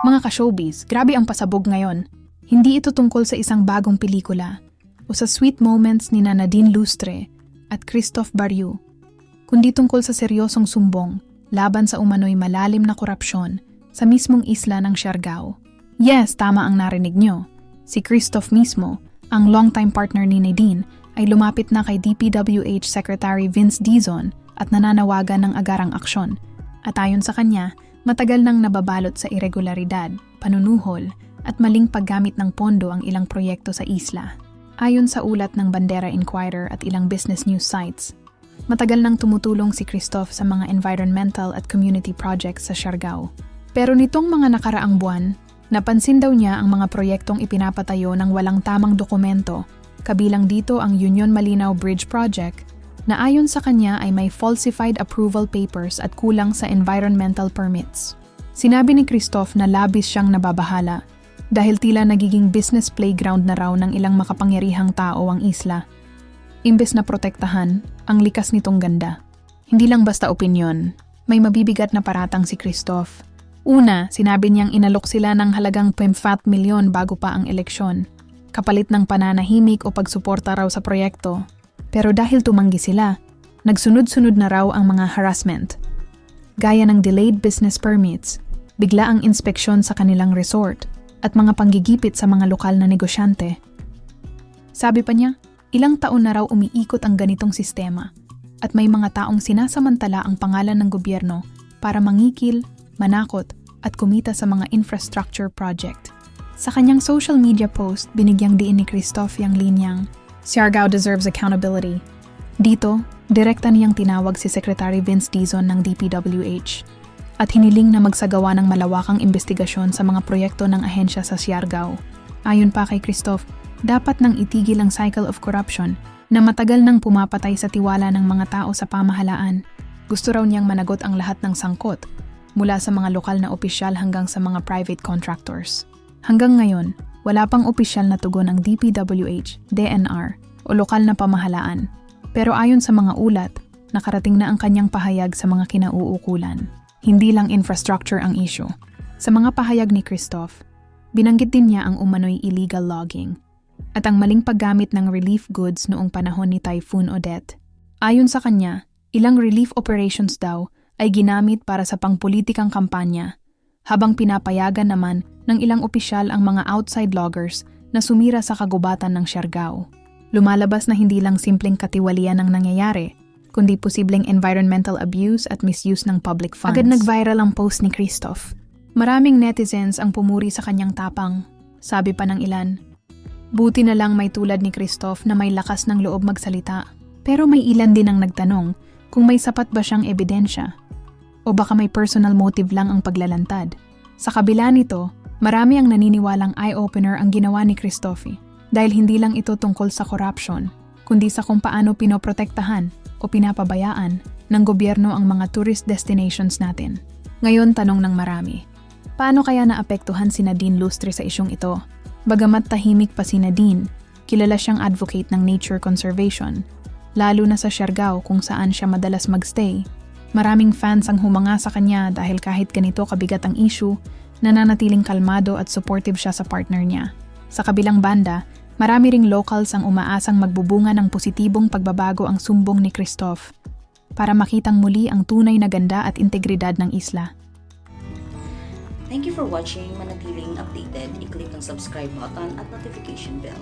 Mga ka-showbiz, grabe ang pasabog ngayon. Hindi ito tungkol sa isang bagong pelikula o sa sweet moments ni na Nadine Lustre at Christophe Barriou, kundi tungkol sa seryosong sumbong laban sa umano'y malalim na korupsyon sa mismong isla ng Siargao. Yes, tama ang narinig nyo. Si Christophe mismo, ang longtime partner ni Nadine, ay lumapit na kay DPWH Secretary Vince Dizon at nananawagan ng agarang aksyon. At ayon sa kanya, matagal nang nababalot sa irregularidad, panunuhol, at maling paggamit ng pondo ang ilang proyekto sa isla. Ayon sa ulat ng Bandera Inquirer at ilang business news sites, matagal nang tumutulong si Christoph sa mga environmental at community projects sa Siargao. Pero nitong mga nakaraang buwan, napansin daw niya ang mga proyektong ipinapatayo ng walang tamang dokumento, kabilang dito ang Union Malinaw Bridge Project, na ayon sa kanya ay may falsified approval papers at kulang sa environmental permits. Sinabi ni Christoph na labis siyang nababahala dahil tila nagiging business playground na raw ng ilang makapangyarihang tao ang isla. Imbes na protektahan, ang likas nitong ganda. Hindi lang basta opinyon, may mabibigat na paratang si Christoph. Una, sinabi niyang inalok sila ng halagang 54 milyon bago pa ang eleksyon, kapalit ng pananahimik o pagsuporta raw sa proyekto. Pero dahil tumanggi sila, nagsunod-sunod na raw ang mga harassment. Gaya ng delayed business permits, bigla ang inspeksyon sa kanilang resort, at mga panggigipit sa mga lokal na negosyante. Sabi pa niya, ilang taon na raw umiikot ang ganitong sistema at may mga taong sinasamantala ang pangalan ng gobyerno para mangikil, manakot at kumita sa mga infrastructure project. Sa kanyang social media post, binigyang diin ni Christoph yung linyang, Siargao deserves accountability. Dito, direkta niyang tinawag si Secretary Vince Dizon ng DPWH at hiniling na magsagawa ng malawakang investigasyon sa mga proyekto ng ahensya sa Siargao. Ayon pa kay Christoph, dapat nang itigil ang cycle of corruption na matagal nang pumapatay sa tiwala ng mga tao sa pamahalaan. Gusto raw niyang managot ang lahat ng sangkot, mula sa mga lokal na opisyal hanggang sa mga private contractors. Hanggang ngayon, wala pang opisyal na tugon ang DPWH, DNR, o lokal na pamahalaan. Pero ayon sa mga ulat, nakarating na ang kanyang pahayag sa mga kinauukulan. Hindi lang infrastructure ang issue. Sa mga pahayag ni Christoph, binanggit din niya ang umano'y illegal logging at ang maling paggamit ng relief goods noong panahon ni Typhoon Odette. Ayon sa kanya, ilang relief operations daw ay ginamit para sa pangpolitikang kampanya, habang pinapayagan naman ng ilang opisyal ang mga outside loggers na sumira sa kagubatan ng Siargao. Lumalabas na hindi lang simpleng katiwalian ang nangyayari, kundi posibleng environmental abuse at misuse ng public funds. Agad nag-viral ang post ni Christoph. Maraming netizens ang pumuri sa kanyang tapang, sabi pa ng ilan. Buti na lang may tulad ni Christoph na may lakas ng loob magsalita. Pero may ilan din ang nagtanong kung may sapat ba siyang ebidensya. O baka may personal motive lang ang paglalantad. Sa kabila nito, marami ang naniniwalang eye-opener ang ginawa ni Christophe dahil hindi lang ito tungkol sa corruption, kundi sa kung paano pinoprotektahan o pinapabayaan ng gobyerno ang mga tourist destinations natin. Ngayon tanong ng marami, paano kaya naapektuhan si Nadine Lustre sa isyong ito? Bagamat tahimik pa si Nadine, kilala siyang advocate ng nature conservation, lalo na sa Siargao kung saan siya madalas magstay. Maraming fans ang humanga sa kanya dahil kahit ganito kabigat ang issue, nananatiling kalmado at supportive siya sa partner niya. Sa kabilang banda, marami ring locals ang umaasang magbubunga ng positibong pagbabago ang sumbong ni Christoph para makitang muli ang tunay na ganda at integridad ng isla. Thank you for watching. Manatiling updated, i-click ang subscribe button at notification bell.